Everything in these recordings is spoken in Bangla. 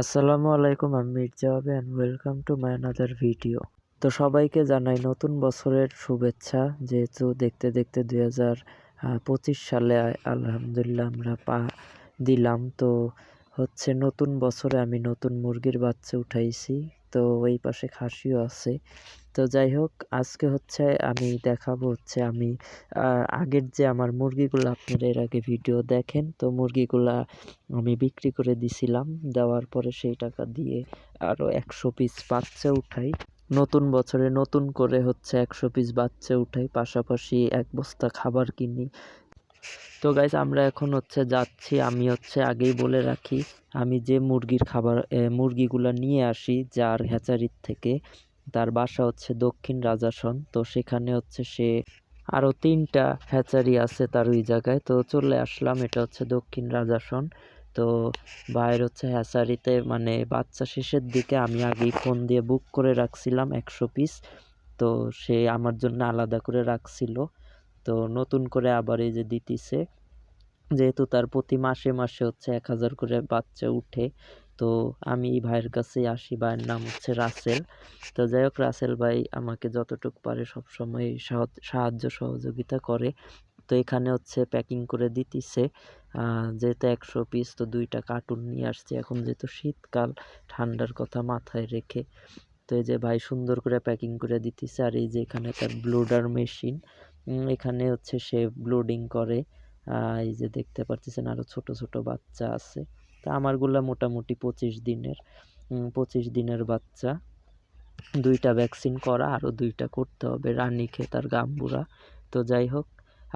আসসালামু আলাইকুম, আমি মির্জা হবে and welcome to my another video তো সবাইকে জানাই নতুন বছরের শুভেচ্ছা। যেহেতু দেখতে দেখতে দুই হাজার পঁচিশ সালে আলহামদুলিল্লাহ আমরা পা দিলাম। তো হচ্ছে নতুন বছরে আমি নতুন মুরগির বাচ্চা উঠাইছি। তো ওই পাশে খাসিও আছে। তো যাই হোক, আজকে হচ্ছে আমি দেখাবো হচ্ছে আমি আগের যে আমার মুরগিগুলো আপনারা এর আগে ভিডিও দেখেন, তো মুরগিগুলা আমি বিক্রি করে দিছিলাম। দেওয়ার পরে সেই টাকা দিয়ে আরও একশো পিস বাচ্চা উঠাই। নতুন বছরে নতুন করে হচ্ছে একশো পিস বাচ্চা উঠাই। পাশাপাশি এক বস্তা খাবার কিনি। তো গাইজ আমরা এখন হচ্ছে যাচ্ছি, আমি হচ্ছে আগেই বলে রাখি, আমি যে মুরগির খাবার মুরগিগুলো নিয়ে আসি যার হ্যাচারির থেকে, তার বাসা হচ্ছে দক্ষিণ রাজাসন, তো সেখানে হচ্ছে সে আরও তিনটা হ্যাচারি আছে তার ওই জায়গায়, তো চলে আসলাম, এটা হচ্ছে দক্ষিণ রাজাসন, তো বাইর হচ্ছে হ্যাচারিতে মানে বাচ্চা শেষের দিকে আমি আগেই ফোন দিয়ে বুক করে রাখছিলাম একশো পিস তো সে আমার জন্য আলাদা করে রাখছিল। তো নতুন করে আবার এই যে দিতেছে। যেহেতু তার প্রতি মাসে মাসে হচ্ছে এক হাজার করে বাচ্চা উঠে, তো আমি ভাইয়ের কাছে আসি। ভাইয়ের নাম হচ্ছে রাসেল। তো যাই হোক, রাসেল ভাই আমাকে যতটুকু পারে সবসময় সাহায্য সহযোগিতা করে। তো এখানে হচ্ছে প্যাকিং করে দিতেছে। যেহেতু একশো পিস তো দুইটা কার্টুন নিয়ে আসছে। এখন যেহেতু শীতকাল, ঠান্ডার কথা মাথায় রেখে। তো এই যে ভাই সুন্দর করে প্যাকিং করে দিতেছে। আর এই যে এখানে তার ব্লোডার মেশিন এখানে হচ্ছে সে ব্লোডিং করে। এই যে দেখতে পারতেছেন আরও ছোট ছোট বাচ্চা আছে। তা আমারগুলা মোটামুটি পঁচিশ দিনের পঁচিশ দিনের বাচ্চা। দুইটা ভ্যাকসিন করা আরও দুইটা করতে হবে, রানীক্ষেত আর গাম্বুরা। তো যাই হোক,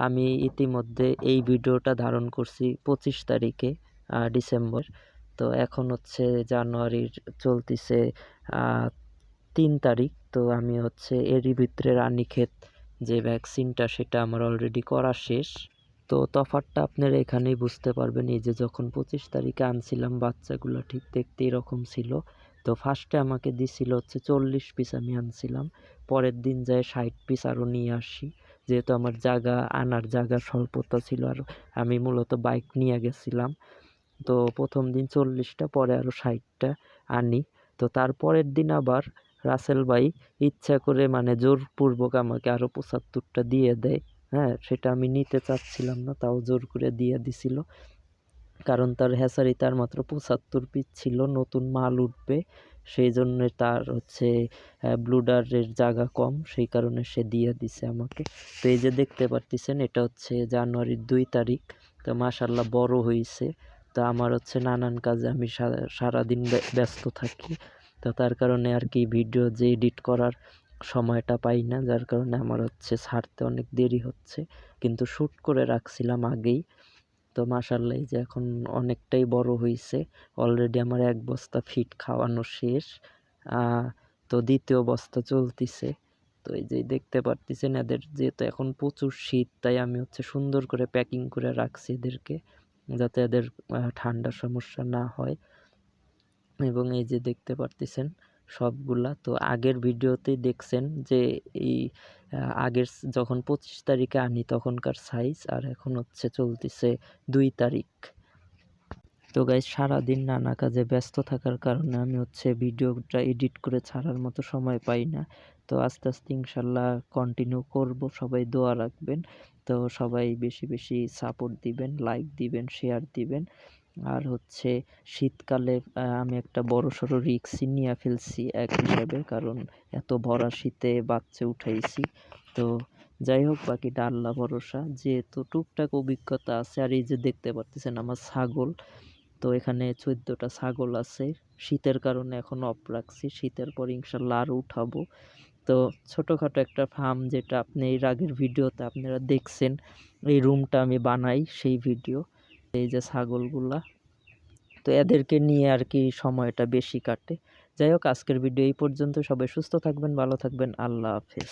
আমি ইতিমধ্যে এই ভিডিওটা ধারণ করছি পঁচিশ তারিখে ডিসেম্বর। তো এখন হচ্ছে জানুয়ারির চলতিছে তিন তারিখ। তো আমি হচ্ছে এরই ভিতরে রানীক্ষেত যে ভ্যাকসিনটা সেটা আমার অলরেডি করা শেষ। তো তফাতটা আপনারা এখানেই বুঝতে পারবেন। এই যে যখন পঁচিশ তারিখে আনছিলাম, বাচ্চাগুলো ঠিক দেখতে এরকম ছিল। তো ফার্স্টে আমাকে দিছিল হচ্ছে চল্লিশ পিস আমি আনছিলাম। পরের দিন যায় ষাট পিস আরও নিয়ে আসি। যেহেতু আমার জায়গা, আনার জায়গা স্বল্পতা ছিল আর আমি মূলত বাইক নিয়ে গেছিলাম। তো প্রথম দিন চল্লিশটা, পরে আরও ষাটটা আনি। তো তারপরের দিন আবার রাসেল ভাই ইচ্ছা করে মানে জোরপূর্বক আমাকে আরও পঁচাত্তরটা দিয়ে দেয়। হ্যাঁ সেটা আমি নিতে চাচ্ছিলাম না, তাও জোর করে দিয়ে দিছিল। কারণ তার হ্যাসারি তার মাত্র পঁচাত্তর পিস ছিল, নতুন মাল উঠবে। সেই জন্য তার হচ্ছে ব্লুডারের জায়গা কম, সেই কারণে সে দিয়ে দিছে আমাকে। তো এই যে দেখতে পারতেছেন, এটা হচ্ছে জানুয়ারির দুই তারিখ। তো মাসাল্লাহ বড় হয়েছে তো আমার হচ্ছে নানান কাজে আমি সারাদিন ব্যস্ত থাকি। তো তার কারণে আর কি ভিডিও যে এডিট করার সময়টা পাই না, যার কারণে আমার হচ্ছে ছাড়তে অনেক দেরি হচ্ছে। কিন্তু শ্যুট করে রাখছিলাম আগেই। তো মাসাল্লাহ যে এখন অনেকটাই বড় হয়েছে অলরেডি আমার এক বস্তা ফিট খাওয়ানো শেষ। তো দ্বিতীয় বস্তা চলতিছে। তো এই যে দেখতে পারতেছেন এদের যেহেতু এখন প্রচুর শীত, তাই আমি হচ্ছে সুন্দর করে প্যাকিং করে রাখছি এদেরকে। যাতে এদের ঠান্ডার সমস্যা না হয়। এবং এই যে দেখতে পারতেছেন সবগুলা, তো আগের ভিডিওতেই দেখছেন যে এই আগের যখন পঁচিশ তারিখে আনি তখনকার সাইজ আর এখন হচ্ছে চলতেছে দুই তারিখ। তো গাইজ সারাদিন নানা কাজে ব্যস্ত থাকার কারণে আমি হচ্ছে ভিডিওটা এডিট করে ছাড়ার মতো সময় পাই না। তো আস্তে আস্তে ইনশাল্লাহ কন্টিনিউ করব, সবাই দোয়া রাখবেন। তো সবাই বেশি বেশি সাপোর্ট দিবেন লাইক দিবেন শেয়ার দিবেন। আর হচ্ছে শীতকালে আমি একটা বড় সড়ো রিক্সই নিয়ে ফেলছি এক হিসাবে। কারণ এত ভরা শীতে বাচ্চা উঠাইছি। তো যাই হোক, বাকিটা আল্লাহ ভরসা। যেহেতু টুকটাক অভিজ্ঞতা আছে, আর এই যে দেখতে পারতেছেন আমার ছাগল, তো এখানে চোদ্দোটা ছাগল আছে। শীতের কারণে এখন অফ রাখছি। শীতের পর ইনশাল্লাহ আরও উঠাবো। তো ছোটোখাটো একটা ফার্ম যেটা আপনি এর আগের ভিডিওতে আপনারা দেখছেন, এই রুমটা আমি বানাই সেই ভিডিও এই যে ছাগলগুলা, তো এদেরকে নিয়ে আর কি সময়টা বেশি কাটে। যাই হোক, আজকের ভিডিও এই পর্যন্ত। সবাই সুস্থ থাকবেন, ভালো থাকবেন। আল্লাহ হাফেজ।